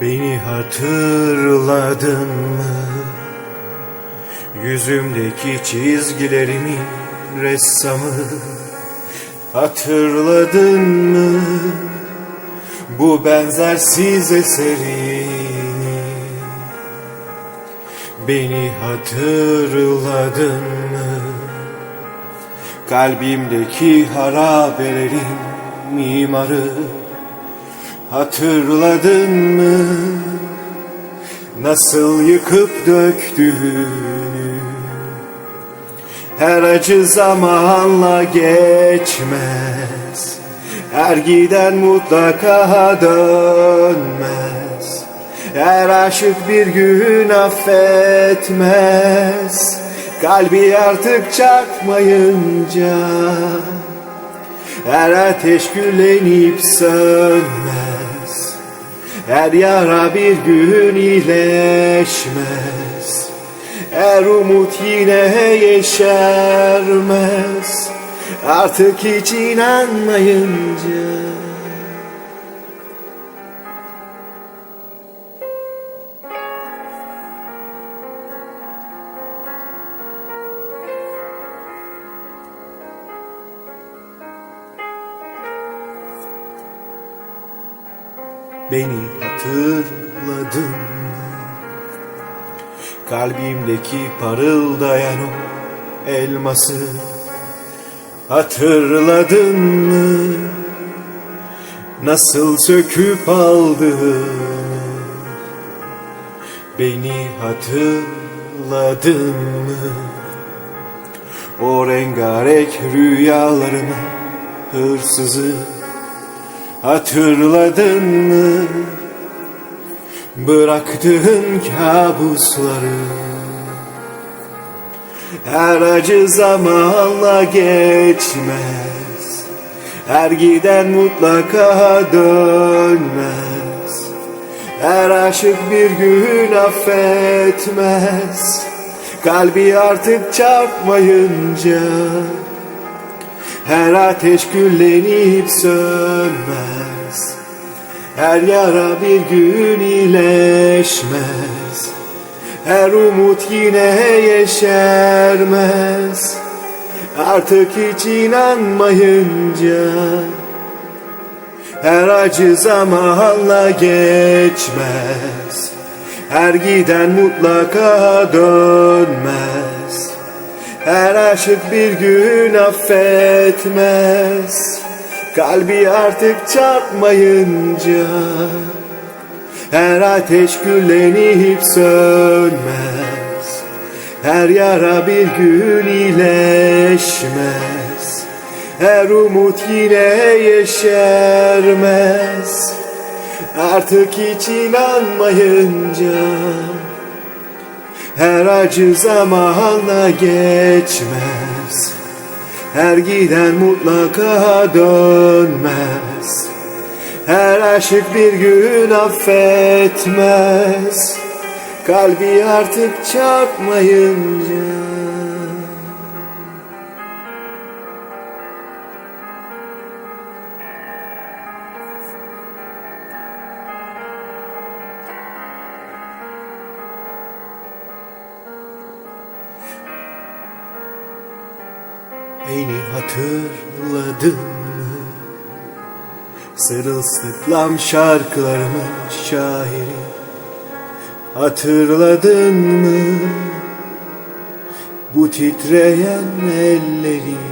Beni hatırladın mı? Yüzümdeki çizgilerimin ressamı Hatırladın mı? Bu benzersiz eserini Beni hatırladın mı? Kalbimdeki harabelerin mimarı Hatırladın mı? Nasıl yıkıp döktüğünü? Her acı zamanla geçmez. Her giden mutlaka dönmez. Her aşık bir gün affetmez. Kalbi artık çarpmayınca her ateş küllenip sönmez. Her yara bir gün iyileşmez. Her umut yine yeşermez. Artık hiç inanmayınca Beni hatırladın? Kalbimdeki parıldayan o elması Hatırladın mı? Nasıl söküp aldığını Beni hatırladın mı? O rengarenk rüyalarımın hırsızı Hatırladın mı? Bıraktığın kabusları. Her acı zamanla geçmez. Her giden mutlaka dönmez. Her aşık bir gün affetmez. Kalbi artık çarpmayınca her ateş küllenip sönmez. Her yara bir gün iyileşmez. Her umut yine yeşermez. Artık hiç inanmayınca Her acı zamanla geçmez. Her giden mutlaka dönmez her aşık bir gün affetmez. Kalbi artık çarpmayınca. Her ateş küllenip sönmez. Her yara bir gün iyileşmez. Her umut yine yeşermez. Artık hiç inanmayınca her acı zamanla geçmez. Her giden mutlaka dönmez. Her aşık bir gün affetmez. Kalbi artık çarpmayınca Beni hatırladın mı? Sırılsıklam şarkılarımın şairi Hatırladın mı? Bu titreyen elleri